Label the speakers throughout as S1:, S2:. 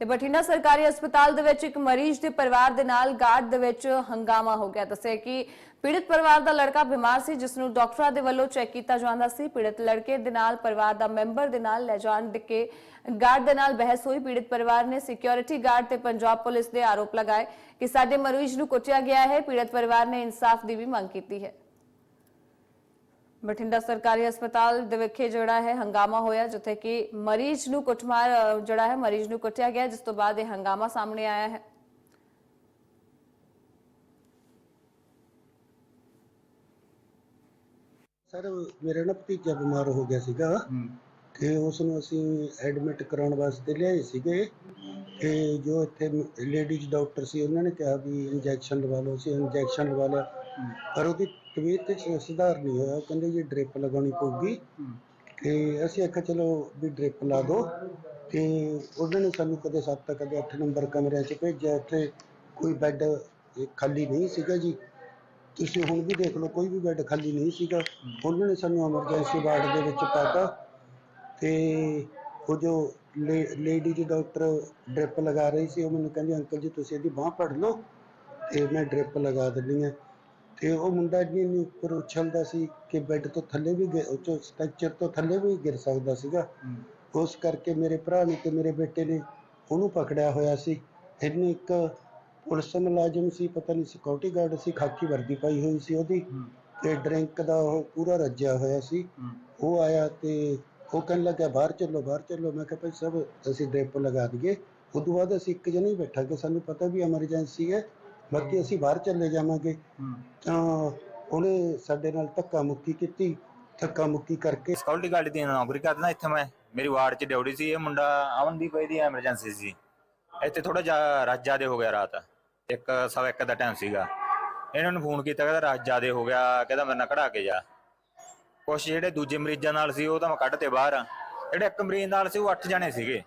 S1: ਤੇ ਬਠਿੰਡਾ ਸਰਕਾਰੀ ਹਸਪਤਾਲ ਦੇ ਵਿੱਚ ਇੱਕ ਮਰੀਜ਼ ਦੇ ਪਰਿਵਾਰ ਦੇ ਨਾਲ ਗਾਰਡ ਦੇ ਵਿੱਚ ਹੰਗਾਮਾ ਹੋ ਗਿਆ। ਦੱਸਿਆ ਕਿ ਪੀੜਤ ਪਰਿਵਾਰ ਦਾ ਲੜਕਾ ਬਿਮਾਰ ਸੀ, ਜਿਸ ਨੂੰ ਡਾਕਟਰਾਂ ਦੇ ਵੱਲੋਂ ਚੈੱਕ ਕੀਤਾ ਜਾਂਦਾ ਸੀ। ਪੀੜਤ ਲੜਕੇ ਦੇ ਨਾਲ ਪਰਿਵਾਰ ਦਾ ਮੈਂਬਰ ਦੇ ਨਾਲ ਲੈ ਜਾਣ ਦੇ ਕੇ ਗਾਰਡ ਦੇ ਨਾਲ ਬਹਿਸ ਹੋਈ। ਪੀੜਤ ਪਰਿਵਾਰ ਨੇ ਸਿਕਿਉਰਿਟੀ ਗਾਰਡ ਤੇ ਪੰਜਾਬ ਪੁਲਿਸ ਦੇ ਆਰੋਪ ਲਗਾਏ ਕਿ ਸਾਡੇ ਮਰੀਜ਼ ਨੂੰ ਕੁੱਟਿਆ ਗਿਆ ਹੈ। ਪੀੜਤ ਪਰਿਵਾਰ ਨੇ ਇਨਸਾਫ ਦੀ ਵੀ ਮੰਗ ਕੀਤੀ ਹੈ। ਬਠਿੰਡਾ ਸਰਕਾਰੀ ਹਸਪਤਾਲ ਦੇ ਵਿਖੇ ਜਿਹੜਾ ਹੈ ਹੰਗਾਮਾ ਹੋਇਆ ਜਿੱਥੇ ਕਿ ਮਰੀਜ਼ ਨੂੰ ਕੁੱਟਮਾਰ ਜਿਹੜਾ ਹੈ ਮਰੀਜ਼ ਨੂੰ ਕੁੱਟਿਆ ਗਿਆ ਜਿਸ ਤੋਂ ਬਾਅਦ ਇਹ ਹੰਗਾਮਾ ਸਾਹਮਣੇ ਆਇਆ ਹੈ।
S2: ਸਰ ਮੇਰਾ ਨਾ ਭਤੀਜਾ ਬਿਮਾਰ ਹੋ ਗਿਆ ਸੀਗਾ ਤੇ ਉਸ ਨੂੰ ਅਸੀਂ ਐਡਮਿਟ ਕਰਾਉਣ ਵਾਸਤੇ ਲਿਆਏ ਸੀਗੇ। ਤੇ ਜੋ ਇੱਥੇ ਲੇਡੀਜ਼ ਡਾਕਟਰ ਸੀ ਉਹਨਾਂ ਨੇ ਕਿਹਾ ਵੀ ਇੰਜੈਕਸ਼ਨ ਲਵਾ ਲਓ ਅਸੀਂ ਇੰਜੈਕਸ਼ਨ ਲਵਾ ਲਿਆ। ਪਰ ਉਹਦੀ ਤਬੀਅਤ ਤੇ ਸੁਧਾਰ ਨਹੀਂ ਹੋਇਆ। ਕਹਿੰਦੇ ਜੀ ਡ੍ਰਿਪ ਲਗਾਉਣੀ ਪਊਗੀ। ਤੇ ਅਸੀਂ ਆਖਿਆ, ਚਲੋ ਵੀ ਡ੍ਰਿਪ ਲਾ ਦਿਓ। ਤੇ ਉਹਨਾਂ ਨੇ ਸਾਨੂੰ ਕਦੇ 7 ਕਦੇ 8 ਨੰਬਰ ਕਮਰਿਆਂ 'ਚ ਭੇਜਿਆ। ਇੱਥੇ ਕੋਈ ਬੈੱਡ ਖਾਲੀ ਨਹੀਂ ਸੀਗਾ ਜੀ। ਤੁਸੀਂ ਹੁਣ ਵੀ ਦੇਖ ਲਓ, ਕੋਈ ਵੀ ਬੈੱਡ ਖਾਲੀ ਨਹੀਂ ਸੀਗਾ। ਉਹਨਾਂ ਨੇ ਸਾਨੂੰ ਐਮਰਜੈਂਸੀ ਵਾਰਡ ਦੇ ਵਿੱਚ ਪਾਤਾ। ਤੇ ਉਹ ਜੋ ਲੇਡੀ ਡਾਕਟਰ ਡ੍ਰਿਪ ਲਗਾ ਰਹੀ ਸੀ, ਉਹ ਮੈਨੂੰ ਕਹਿੰਦੀ, ਅੰਕਲ ਜੀ, ਤੁਸੀਂ ਇਹਦੀ ਬਾਹ ਫੜ ਲਓ ਤੇ ਮੈਂ ਡ੍ਰਿਪ ਲਗਾ ਦਿੰਦੀ ਹਾਂ। ਤੇ ਉਹ ਮੁੰਡਾ ਇੰਨੀ ਇੰਨੀ ਉੱਪਰ ਉਛਲਦਾ ਸੀ ਕਿ ਬੈੱਡ ਤੋਂ ਥੱਲੇ ਵੀ ਗਿ- ਉਹ ਚੋਂ ਸਟ੍ਰਕਚਰ ਤੋਂ ਥੱਲੇ ਵੀ ਗਿਰ ਸਕਦਾ ਸੀਗਾ। ਉਸ ਕਰਕੇ ਮੇਰੇ ਭਰਾ ਨੇ ਤੇ ਮੇਰੇ ਬੇਟੇ ਨੇ ਉਹਨੂੰ ਪਕੜਿਆ ਹੋਇਆ ਸੀ। ਇਹਨੇ ਇੱਕ ਪੁਲਿਸ ਮੁਲਾਜ਼ਮ ਸੀ ਪਤਾ ਨਹੀਂ ਸਿਕਿਉਰਿਟੀ ਗਾਰਡ ਸੀ ਖਾਕੀ ਵਰਦੀ ਪਾਈ ਹੋਈ ਸੀ ਉਹਦੀ ਤੇ ਡਰਿੰਕ ਦਾ ਉਹ ਪੂਰਾ ਰੱਜਿਆ ਹੋਇਆ ਸੀ। ਉਹ ਆਇਆ ਤੇ ਉਹ ਕਹਿਣ ਲੱਗਾ ਬਾਹਰ ਚੱਲੋ ਬਾਹਰ ਚੱਲੋ। ਮੈਂ ਕਿਹਾ ਭਾਈ ਸਭ ਅਸੀਂ ਡ੍ਰਿਪ ਲਗਾ ਦਈਏ। ਉਦੋਂ ਬਾਅਦ ਅਸੀਂ ਇੱਕ ਜਣੇ ਹੀ ਬੈਠਾਂਗੇ ਸਾਨੂੰ ਪਤਾ ਵੀ ਐਮਰਜੈਂਸੀ ਹੈ। ਬਾਕੀ ਅਸੀਂ ਬਾਹਰ ਚੱਲੇ ਜਾਵਾਂਗੇ। ਤਾਂ ਉਹਨੇ ਸਾਡੇ ਨਾਲ ਧੱਕਾ ਮੁੱਕੀ ਕੀਤੀ। ਧੱਕਾ ਮੁੱਕੀ ਕਰਕੇ
S3: ਸਿਕਿਉਰਿਟੀ ਗਾਰਡ ਦੀ ਨੌਕਰੀ ਕਰਦਾ ਇੱਥੇ ਮੈਂ। ਮੇਰੀ ਵਾਰਡ 'ਚ ਡਿਊਟੀ ਸੀ। ਇਹ ਮੁੰਡਾ ਅਮਨਦੀਪ ਇਹਦੀ ਐਮਰਜੈਂਸੀ ਸੀ। ਇੱਥੇ ਥੋੜਾ ਜਿਹਾ ਰਸ਼ ਜ਼ਿਆਦੇ ਹੋ ਗਿਆ ਰਾਤ। ਇੱਕ ਸਵਾ ਇੱਕ ਦਾ ਟਾਈਮ ਸੀਗਾ। ਇਹਨਾਂ ਨੂੰ ਫੋਨ ਕੀਤਾ ਕਹਿੰਦਾ ਰਸ਼ ਜ਼ਿਆਦੇ ਹੋ ਗਿਆ। ਕਹਿੰਦਾ ਮੇਰੇ ਨਾਲ ਕਢਾ ਕੇ ਜਾ। ਕੁਛ ਜਿਹੜੇ ਦੂਜੇ ਮਰੀਜ਼ਾਂ ਨਾਲ ਸੀ ਉਹ ਤਾਂ ਮੈਂ ਕੱਢ ਤੇ ਬਾਹਰ। ਆ ਜਿਹੜੇ ਇੱਕ ਮਰੀਜ਼ ਨਾਲ ਸੀ ਉਹ 8 ਜਣੇ ਸੀਗੇ।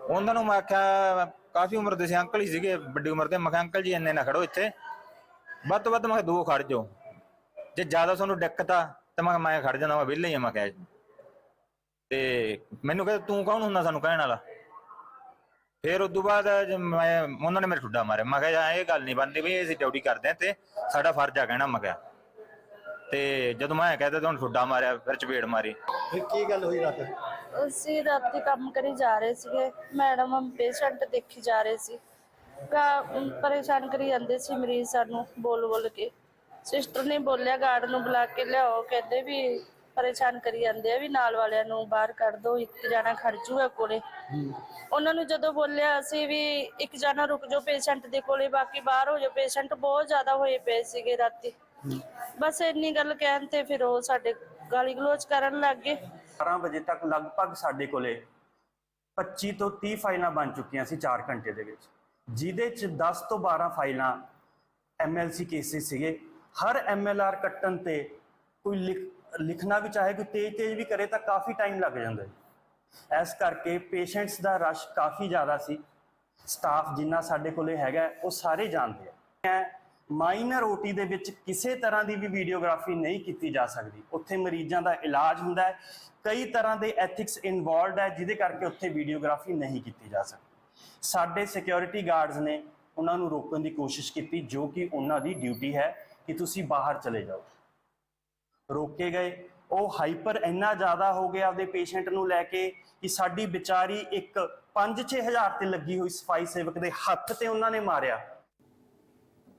S3: ਉਹਨਾਂ ਨੂੰ ਮੈਂ ਆਖਿਆ ਕਾਫੀ ਉਮਰ ਦੇ ਸੀ, ਅੰਕਲ ਹੀ ਸੀਗੇ, ਵੱਡੀ ਉਮਰ ਦੇ। ਮੈਂ ਕਿਹਾ, ਅੰਕਲ ਜੀ, ਇੰਨੇ ਨਾ ਖੜੋ ਇੱਥੇ। ਵੱਧ ਤੋਂ ਵੱਧ ਮੈਂ ਕਿਹਾ, ਦੋ ਖੜ ਜਾਓ। ਜੇ ਜ਼ਿਆਦਾ ਤੁਹਾਨੂੰ ਦਿੱਕਤ ਆ, ਤਾਂ ਮੈਂ ਕਿਹਾ, ਮੈਂ ਖੜ ਜਾਂਦਾ, ਮੈਂ ਵਿਹਲੇ ਹੀ ਆ, ਮੈਂ ਕਿਹਾ। ਤੇ ਮੈਨੂੰ ਕਹਿੰਦਾ ਤੂੰ ਕੌਣ ਹੁੰਦਾ ਸਾਨੂੰ ਕਹਿਣ ਵਾਲਾ? ਫਿਰ ਉਸ ਤੋਂ ਬਾਅਦ ਜੇ ਮੈਂ, ਉਹਨਾਂ ਨੇ ਮੇਰੇ ਠੁੱਡਾ ਮਾਰਿਆ। ਮੈਂ ਕਿਹਾ ਯਾਰ ਇਹ ਗੱਲ ਨਹੀਂ ਬਣਦੀ ਵੀ ਅਸੀਂ ਡਿਊਟੀ ਕਰਦੇ ਆ ਤੇ ਸਾਡਾ ਫਰਜ਼ ਆ ਕਹਿਣਾ, ਮੈਂ ਕਿਹਾ। ਤੇ ਜਦੋਂ ਮੈਂ ਕਹਿੰਦਾ ਤੇ ਉਹਨੇ ਠੁੱਡਾ ਮਾਰਿਆ, ਫਿਰ ਚਪੇੜ ਮਾਰੀ।
S2: ਫਿਰ ਕੀ ਗੱਲ ਹੋਈ ਰਾਤ?
S4: ਅਸੀਂ ਰਾਤੀ ਕੰਮ ਕਰੀ ਜਾ ਰਹੇ ਸੀਗੇ। ਮੈਡਮ ਪੇਸ਼ੈਂਟ ਦੇਖੀ ਜਾ ਰਹੇ ਸੀ। ਕਾ ਪਰੇਸ਼ਾਨ ਕਰੀ ਜਾਂਦੇ ਸੀ ਮਰੀਜ਼ ਸਾਨੂੰ ਬੋਲ ਬੋਲ ਕੇ। ਸਿਸਟਰ ਨੇ ਬੋਲਿਆ ਗਾਰਡ ਨੂੰ ਬੁਲਾ ਕੇ ਲਿਆਓ। ਕਹਿੰਦੇ ਵੀ ਪਰੇਸ਼ਾਨ ਕਰੀ ਜਾਂਦੇ ਆ ਵੀ ਨਾਲ ਵਾਲਿਆਂ ਨੂੰ ਬਾਹਰ ਕੱਢ ਦਿਓ ਇੱਕ ਜਾਣਾ ਖੜ ਜੂਗਾ ਕੋਲੇ। ਉਹਨਾਂ ਨੂੰ ਜਦੋਂ ਬੋਲਿਆ ਅਸੀਂ ਵੀ ਇੱਕ ਜਾਣਾ ਰੁਕ ਜਾਓ ਪੇਸ਼ੈਂਟ ਦੇ ਕੋਲੇ, ਬਾਕੀ ਬਾਹਰ ਹੋ ਜਾਓ। ਪੇਸ਼ੈਂਟ ਬਹੁਤ ਜ਼ਿਆਦਾ ਹੋਏ ਪਏ ਸੀਗੇ ਰਾਤੀ। ਬਸ ਇੰਨੀ ਗੱਲ ਕਹਿਣ ਤੇ ਫਿਰ ਉਹ ਸਾਡੇ ਗਾਲੀ ਗਲੋਚ ਕਰਨ ਲੱਗ ਗਏ।
S5: 12 ਵਜੇ ਤੱਕ ਲਗਭਗ ਸਾਡੇ ਕੋਲੇ 25 ਤੋਂ 30 ਫਾਈਲਾਂ ਬਣ ਚੁੱਕੀਆਂ ਸੀ 4 ਘੰਟੇ ਦੇ ਵਿੱਚ, ਜਿਹਦੇ ਚ 10 ਤੋਂ 12 ਫਾਈਲਾਂ ਐਮਐਲਸੀ ਕੇਸਿਸ ਸੀਗੇ। ਹਰ ਐਮਐਲਆਰ ਕੱਟਣ ਤੇ ਕੋਈ ਲਿਖ- ਲਿਖਣਾ ਵੀ ਚਾਹੇ, ਕੋਈ ਤੇਜ਼ ਤੇਜ਼ ਵੀ ਕਰੇ ਤਾਂ ਕਾਫੀ ਟਾਈਮ ਲੱਗ ਜਾਂਦਾ ਹੈ। ਇਸ ਕਰਕੇ ਪੇਸ਼ੈਂਟਸ ਦਾ ਰਸ਼ ਕਾਫੀ ਜ਼ਿਆਦਾ ਸੀ। ਸਟਾਫ ਜਿੰਨਾ ਸਾਡੇ ਕੋਲੇ ਹੈਗਾ, ਉਹ ਸਾਰੇ ਜਾਣਦੇ ਆ। ਮਾਈਨਰ ਓਟੀ ਦੇ ਵਿੱਚ ਕਿਸੇ ਤਰ੍ਹਾਂ ਦੀ ਵੀ ਵੀਡੀਓਗ੍ਰਾਫੀ ਨਹੀਂ ਕੀਤੀ ਜਾ ਸਕਦੀ। ਉੱਥੇ ਮਰੀਜ਼ਾਂ ਦਾ ਇਲਾਜ ਹੁੰਦਾ ਹੈ। ਕਈ ਤਰ੍ਹਾਂ ਦੇ ਐਥਿਕਸ ਇਨਵੋਲਵਡ ਹੈ, ਜਿਹਦੇ ਕਰਕੇ ਉੱਥੇ ਵੀਡੀਓਗ੍ਰਾਫੀ ਨਹੀਂ ਕੀਤੀ ਜਾ ਸਕਦੀ। ਸਾਡੇ ਸਿਕਿਉਰਿਟੀ ਗਾਰਡਸ ਨੇ ਉਹਨਾਂ ਨੂੰ ਰੋਕਣ ਦੀ ਕੋਸ਼ਿਸ਼ ਕੀਤੀ, ਜੋ ਕਿ ਉਹਨਾਂ ਦੀ ਡਿਊਟੀ ਹੈ ਕਿ ਤੁਸੀਂ ਬਾਹਰ ਚਲੇ ਜਾਓ। ਰੋਕੇ ਗਏ। ਉਹ ਹਾਈਪਰ ਇੰਨਾ ਜ਼ਿਆਦਾ ਹੋ ਗਿਆ ਆਪਦੇ ਪੇਸ਼ੈਂਟ ਨੂੰ ਲੈ ਕੇ ਕਿ ਸਾਡੀ ਵਿਚਾਰੀ ਇੱਕ 5-6000 ਤੇ ਲੱਗੀ ਹੋਈ ਸਫ਼ਾਈ ਸੇਵਕ ਦੇ ਹੱਥ ਤੇ ਉਹਨਾਂ ਨੇ ਮਾਰਿਆ।